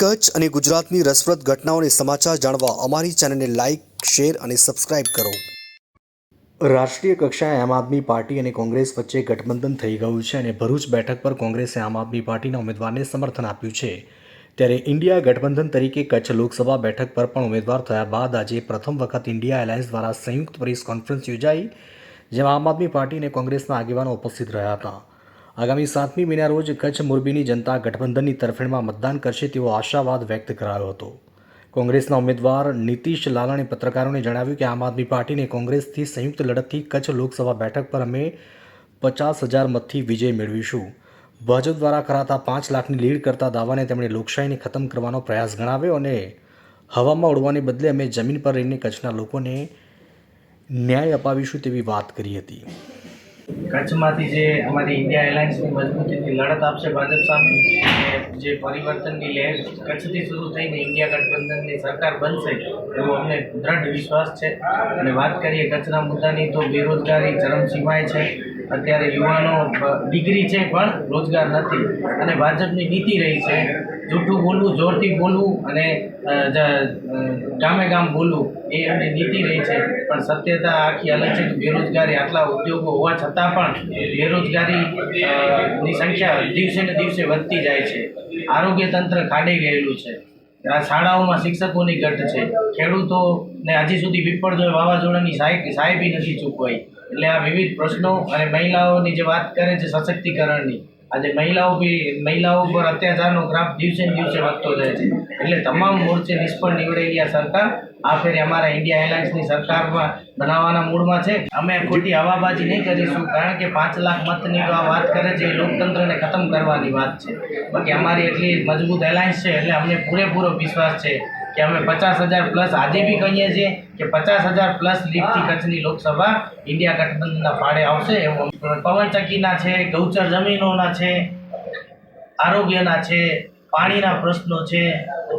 કચ્છ અને ગુજરાતની રસપ્રદ ઘટનાઓને સમાચાર જાણવા અમારી ચેનલને લાઇક, શેર અને સબસ્ક્રાઇબ કરો. રાષ્ટ્રીય કક્ષાએ આમ આદમી પાર્ટી અને કોંગ્રેસ વચ્ચે ગઠબંધન થઈ ગયું છે અને ભરૂચ બેઠક પર કોંગ્રેસે આમ આદમી પાર્ટીના ઉમેદવારને સમર્થન આપ્યું છે. ત્યારે ઇન્ડિયા ગઠબંધન તરીકે કચ્છ લોકસભા બેઠક પર પણ ઉમેદવાર થયા બાદ આજે પ્રથમ વખત ઇન્ડિયા એલાયન્સ દ્વારા સંયુક્ત પ્રેસ કોન્ફરન્સ યોજાઈ, જેમાં આમ આદમી પાર્ટી અને કોંગ્રેસના આગેવાનો ઉપસ્થિત રહ્યા હતા. આગામી સાતમી મેના રોજ કચ્છ મોરબીની જનતા ગઠબંધનની તરફેણમાં મતદાન કરશે તેવો આશાવાદ વ્યક્ત કરાયો હતો. કોંગ્રેસના ઉમેદવાર નીતિશ લાલાણે પત્રકારોને જણાવ્યું કે આમ આદમી પાર્ટીને કોંગ્રેસથી સંયુક્ત લડતથી કચ્છ લોકસભા બેઠક પર અમે પચાસ હજાર મતથી વિજય મેળવીશું. ભાજપ દ્વારા કરાતા પાંચ લાખની લીડ કરતા દાવાને તેમણે લોકશાહીને ખતમ કરવાનો પ્રયાસ ગણાવ્યો અને હવામાં ઉડવાને બદલે અમે જમીન પર રહીને કચ્છના લોકોને ન્યાય અપાવીશું તેવી વાત કરી હતી. કચ્છમાંથી જે અમારી ઇન્ડિયા એલાયન્સની મજબૂતીથી લડત આપશે ભાજપ સામે જે પરિવર્તનની લહેર કચ્છથી શરૂ થઈને ઇન્ડિયા ગઠબંધનની સરકાર બનશે, એવો અમને દ્રઢ વિશ્વાસ છે. અને વાત કરીએ કચ્છના મુદ્દાની, તો બેરોજગારી ચરમસીમાએ છે. અત્યારે યુવાનો ડિગ્રી છે પણ રોજગાર નથી. અને ભાજપની નીતિ રહી છે જૂઠું બોલવું, જોરથી બોલવું અને ગામે ગામ બોલવું એ અને નીતિ રહી છે. પણ સત્યતા આખી અલગ છે. બેરોજગારી આટલા ઉદ્યોગો હોવા છતાં પણ બેરોજગારી ની સંખ્યા દિવસે ને દિવસે વધતી જાય છે. આરોગ્ય તંત્ર ખાડે ગયેલું છે. આ શાળાઓમાં શિક્ષકોની ઘટ છે. ખેડૂતોને હજી સુધી વિપળજોય વાવાઝોડાની સહાય સાહેબી નથી ચૂકવાઈ. એટલે આ વિવિધ પ્રશ્નો અને મહિલાઓની જે વાત કરે છે સશક્તિકરણની આજે મહિલાઓ બી, મહિલાઓ પર અત્યાચારનો ગ્રાફ દિવસે ને દિવસે વધતો જાય છે. એટલે તમામ મોરચે નિષ્ફળ નીવડેલી ગયા સરકાર. આ ફેરે અમારા ઇન્ડિયા એરલાઇન્સની સરકારમાં બનાવવાના મૂડમાં છે. અમે ખોટી હવાબાજી નહીં કરીશું, કારણ કે પાંચ લાખ મતની આ વાત કરે છે, એ લોકતંત્રને ખતમ કરવાની વાત છે. બાકી અમારી એટલી મજબૂત એલાયન્સ છે, એટલે અમને પૂરેપૂરો વિશ્વાસ છે. કે અમે પચાસ હજાર પ્લસ આજે બી કહીએ છીએ કે પચાસ હજાર પ્લસ લીગથી કચ્છની લોકસભા ઇન્ડિયા ગઠબંધનના ફાળે આવશે એવું પવનચક્કીના છે ગૌચર જમીનોના છે આરોગ્યના છે પાણીના પ્રશ્નો છે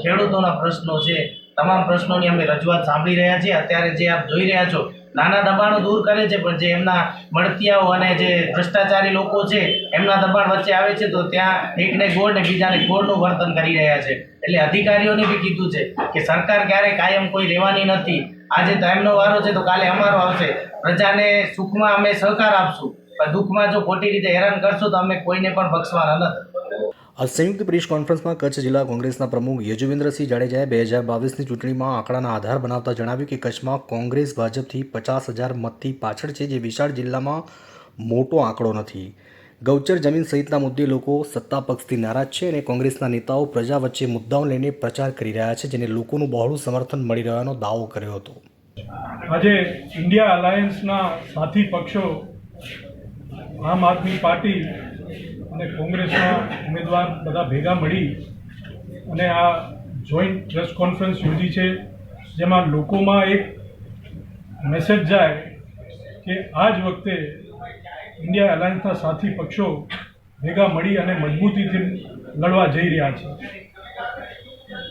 ખેડૂતોના પ્રશ્નો છે તમામ પ્રશ્નોની અમે રજૂઆત સાંભળી રહ્યા છીએ. અત્યારે જે આપ જોઈ રહ્યા છો નાના દબાણો દૂર કરે છે, પણ જે એમના મળતિયાઓ અને જે ભ્રષ્ટાચારી લોકો છે, એમના દબાણ વચ્ચે આવે છે, તો ત્યાં એકને ગોળ ને બીજાને ગોળનું વર્તન કરી રહ્યા છે. એટલે અધિકારીઓને બી કીધું છે કે સરકાર ક્યારે કાયમ કોઈ રહેવાની નથી. આજે તો એમનો વારો છે, તો કાલે અમારો આવશે. પ્રજાને સુખમાં અમે સહકાર આપશું. પણ દુઃખમાં જો ખોટી રીતે હેરાન કરશું, તો અમે કોઈને પણ બક્ષવાના નથી આ સંયુક્ત પ્રેસ કોન્ફરન્સમાં કચ્છ જિલ્લા કોંગ્રેસના પ્રમુખ યજુવેન્દ્રસિંહ જાડેજાએ બે હજાર બાવીસની ચૂંટણીમાં આંકડાના આધાર બનાવતા જણાવ્યું કે કચ્છમાં કોંગ્રેસ ભાજપથી પચાસ હજાર મતથી પાછળ છે જે વિશાળ જિલ્લામાં મોટો આંકડો નથી. ગૌચર જમીન સહિતના મુદ્દે લોકો સત્તા પક્ષથી નારાજ છે અને કોંગ્રેસના નેતાઓ પ્રજા વચ્ચે મુદ્દાઓ લઈને પ્રચાર કરી રહ્યા છે જેને લોકોનું બહોળું સમર્થન મળી રહ્યાનો દાવો કર્યો હતો. આજે ઇન્ડિયા અલાયન્સના સાથી પક્ષો આમ આદમી પાર્ટી અને કોંગ્રેસના ઉમેદવાર બધા ભેગા મળી અને આ જોઈન્ટ પ્રેસ કોન્ફરન્સ યોજી છે, જેમાં લોકોમાં એક મેસેજ જાય કે આ જ વખતે ઇન્ડિયા એલાયન્સના સાથી પક્ષો ભેગા મળી અને મજબૂતીથી લડવા જઈ રહ્યા છે.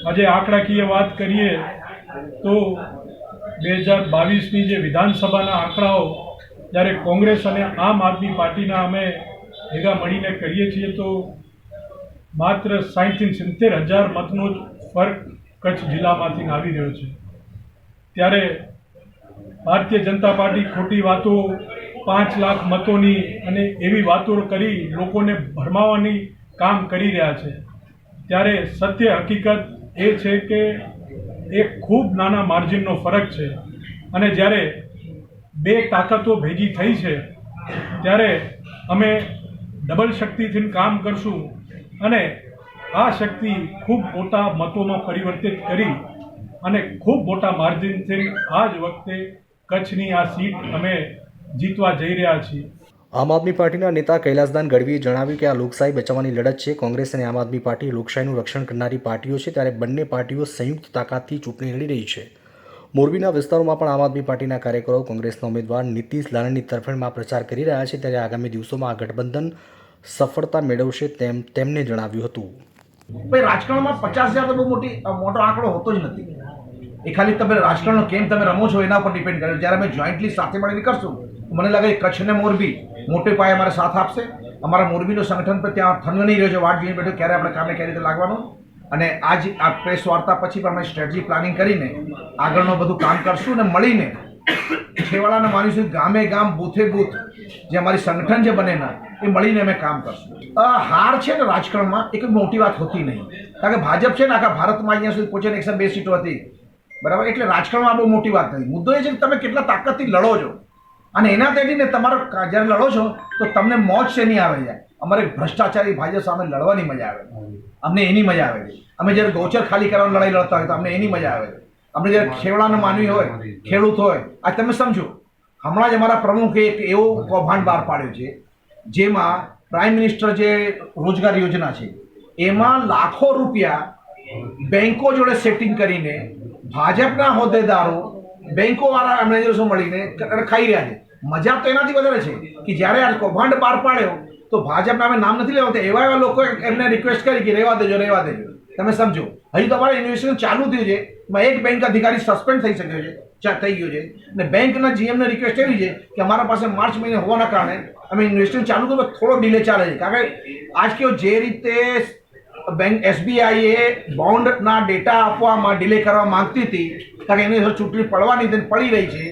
આજે આંકડાકીય વાત કરીએ તો બે હજાર બાવીસની જે વિધાનસભાના આંકડાઓ, જ્યારે કોંગ્રેસ અને આમ આદમી પાર્ટીના અમે ભેગા મળીને કરીએ છીએ તો માત્ર સાહીઠથી સિત્તેર હજાર મતનો જ ફરક કચ્છ જિલ્લામાંથી આવી રહ્યો છે. ત્યારે ભારતીય જનતા પાર્ટી ખોટી વાતો પાંચ લાખ મતોની અને એવી વાતો કરી લોકોને ભરમાવાની કામ કરી રહ્યા છે. ત્યારે સત્ય હકીકત એ છે કે એ ખૂબ નાના માર્જિનનો ફરક છે. અને જ્યારે બે તાકાતો ભેગી થઈ છે, ત્યારે અમે ડબલ શક્તિથી કામ કરશું અને આ શક્તિ ખૂબ મોટા મતોમાં પરિવર્તિત કરી અને ખૂબ મોટા માર્જિનથી આ જ વખતે કચ્છની આ સીટ અમે જીતવા જઈ રહ્યા છીએ. આમ આદમી પાર્ટીના નેતા કૈલાસદાન ગઢવીએ જણાવ્યું કે આ લોકશાહી બચાવવાની લડત છે. કોંગ્રેસ અને આમ આદમી પાર્ટી લોકશાહીનું રક્ષણ કરનારી પાર્ટીઓ છે. ત્યારે બંને પાર્ટીઓ સંયુક્ત તાકાતથી ચૂંટણી લડી રહી છે. મોરબીના વિસ્તારોમાં પણ આમ આદમી પાર્ટીના કાર્યકરો કોંગ્રેસના ઉમેદવાર નીતિશ લાલની તરફેણમાં પ્રચાર કરી રહ્યા છે. ત્યારે આગામી દિવસોમાં આ ગઠબંધન સફળતા મેળવશે તેમ તેમને જણાવ્યું હતું. ભાઈ, રાજકારણમાં પચાસ હજાર તો બહુ મોટી મોટો આંકડો હોતો જ નથી. એ ખાલી તમે રાજકારણનો કેમ તમે રમો છો એના પર ડિપેન્ડ કરે. જ્યારે અમે જોઈન્ટલી સાથે મળીને કરશું મને લાગે કચ્છ ને મોરબી મોટે પાયે અમારે સાથ આપશે. અમારા મોરબીનું સંગઠન પર ત્યાં થનગની રહ્યો છે, વાટ જોઈને બેઠો, ક્યારે આપણે કામે કઈ રીતે લાગવાનું? અને આજ આ પ્રેસ વાર્તા પછી પણ અમે સ્ટ્રેટજી પ્લાનિંગ કરીને આગળનું બધું કામ કરશું અને મળીને છેવાડાને માનીશું ગામે ગામ, બૂથે બૂથ જે અમારી સંગઠન જે બનેના એ મળીને અમે કામ કરશું. હાર છે ને રાજકારણમાં એ કોઈ મોટી વાત હોતી નહીં. કારણ કે ભાજપ છે ને આખા ભારતમાં અહીંયા સુધી પહોંચે એકસો બે સીટો હતી. બરાબર? એટલે રાજકારણમાં બહુ મોટી વાત નથી. મુદ્દો એ છે કે તમે કેટલા તાકાતથી લડો છો. અને એના તેડીને તમારો જ્યારે લડો છો, તો તમને મોજ છે નહીં આવે જાય અમારે ભ્રષ્ટાચારી ભાજપ સામે લડવાની મજા આવે અમને એની મજા આવે અમે જ્યારે ગૌચર ખાલી કરવાની લડાઈ લડતા હોય તો અમને એની મજા આવે અમને જ્યારે ખેવડાને માનવી હોય, ખેડૂત હોય, આ તમે સમજો. હમણાં જ અમારા પ્રમુખે એક એવો કૌભાંડ બહાર પાડ્યો છે. જેમાં પ્રાઇમ મિનિસ્ટર જે રોજગાર યોજના છે, એમાં લાખો રૂપિયા બેંકો જોડે સેટિંગ કરીને ભાજપના હોદ્દેદારો બેંકો વાળા મેનેજર્સો મળીને ખાઈ રહ્યા છે. મજા તો એનાથી વધારે છે કે જ્યારે આ કૌભાંડ બહાર પાડ્યો, તો ભાજપના અમે નામ નથી લેવા એવા એવા લોકો એમને રિક્વેસ્ટ કરી કે રહેવા દેજો રહેવા દેજો. તમે સમજો. હજી તમારે ઇન્વેસ્ટિગેશન ચાલુ થયું છે એક બેંક અધિકારી સસ્પેન્ડ થઈ શક્યો છે. થઈ ગયો છે. અને બેંકના જીએમને રિક્વેસ્ટ એવી છે કે અમારા પાસે માર્ચ મહિને હોવાના કારણે અમે ઇન્વેસ્ટિંગ ચાલુ કરો થોડો ડિલે ચાલે છે. કારણ કે આજ કેવો જે રીતે બેંક એસબીઆઈએ બોન્ડના ડેટા આપવામાં ડિલે કરવા માંગતી હતી, કારણ કે એની ચૂંટણી પડવાની હતી પડી રહી છે.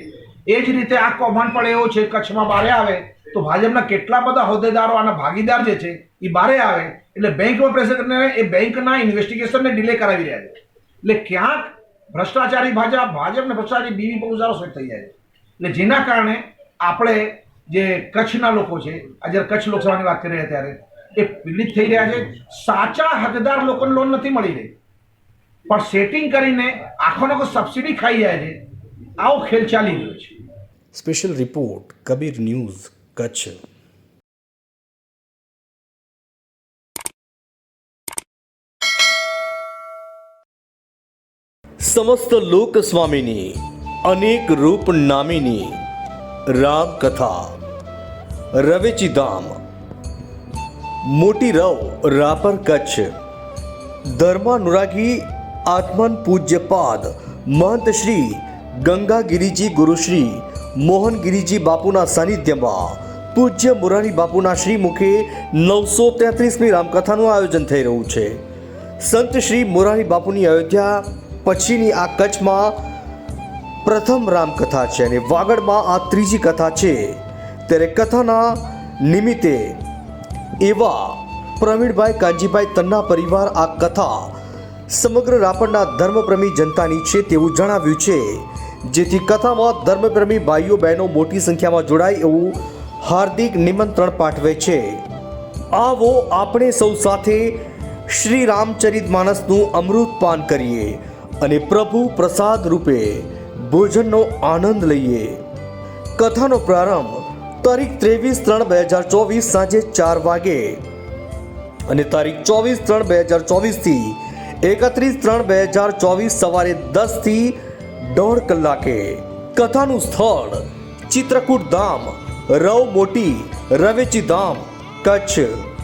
એ જ રીતે આ કૌભાંડ પણ એવો છે કચ્છમાં બારે આવે તો ભાજપના કેટલા બધા હોદ્દેદારો આના ભાગીદાર જે છે એ બારે આવે. એટલે બેંકમાં પ્રેશર કરીને એ બેંકના ઇન્વેસ્ટિગેશનને ડિલે કરાવી રહ્યા છે. એટલે ક્યાંક ભ્રષ્ટાચારી ભાજપ, ભાજપને ભ્રષ્ટાચારી બીવી બહુ સારો સેટ થઈ જાય છે. એટલે જેના કારણે આપણે જે કચ્છના લોકો છે, આ જ્યારે કચ્છ લોકસભાની વાત કરી રહ્યા ત્યારે, એ પીડિત થઈ રહ્યા છે. સાચા હકદાર લોકોને લોન નથી મળી રહી. પણ સેટિંગ કરીને આખો લોકો સબસિડી ખાઈ જાય છે. આવો ખેલ ચાલી રહ્યો છે. Special report Kabir news Kutch. સમસ્ત લોક સ્વામીની અનેક રૂપ નામીની રામ કથા રવેચી ધામ મોટી રવ રાપર કચ્છ, ધર્માનુરાગી આત્મન પૂજ્યપાદ મહંત શ્રી ગંગાગીરીજી ગુરુશ્રી મોહનગીરીજી બાપુના સાનિધ્યમાં, પૂજ્ય મુરારી બાપુના શ્રી મુખે નવસો તેત્રીસમી રામકથાનું આયોજન થઈ રહ્યું છે. સંત શ્રી મોરારી બાપુની અયોધ્યા પછીની આ કચ્છમાં પ્રથમ રામકથા છે અને વાગડમાં આ ત્રીજી કથા છે. ત્યારે કથાના નિમિત્તે એવા પ્રવીણભાઈ કાંજીભાઈ તન્ના પરિવાર આ કથા સમગ્ર રાપરના ધર્મપ્રેમી જનતાની છે તેવું જણાવ્યું છે. જેથી કથામાં ધર્મપ્રેમી ભાઈઓ બહેનો મોટી સંખ્યામાં જોડાય એવું હાર્દિક નિમંત્રણ પાઠવે છે. આવો આપણે સૌ સાથે શ્રી રામચરિત માનસનું અમૃત પાન કરીએ. અને પ્રભુ પ્રસાદ રૂપે ભોજનનો આનંદ લઈએ. કથાનો પ્રારંભ તારીખ ત્રેવીસ ત્રણ બે હજાર ચોવીસ સાંજે ચાર વાગે. અને તારીખ ચોવીસ ત્રણ બે હજાર ચોવીસથી એકત્રીસ ત્રણ બે હજાર ચોવીસ સવારે દસથી દોઢ કલાકે. કથાનું સ્થળ ચિત્રકૂટ ધામ, રવ મોટી રવેચી ધામ, કચ્છ.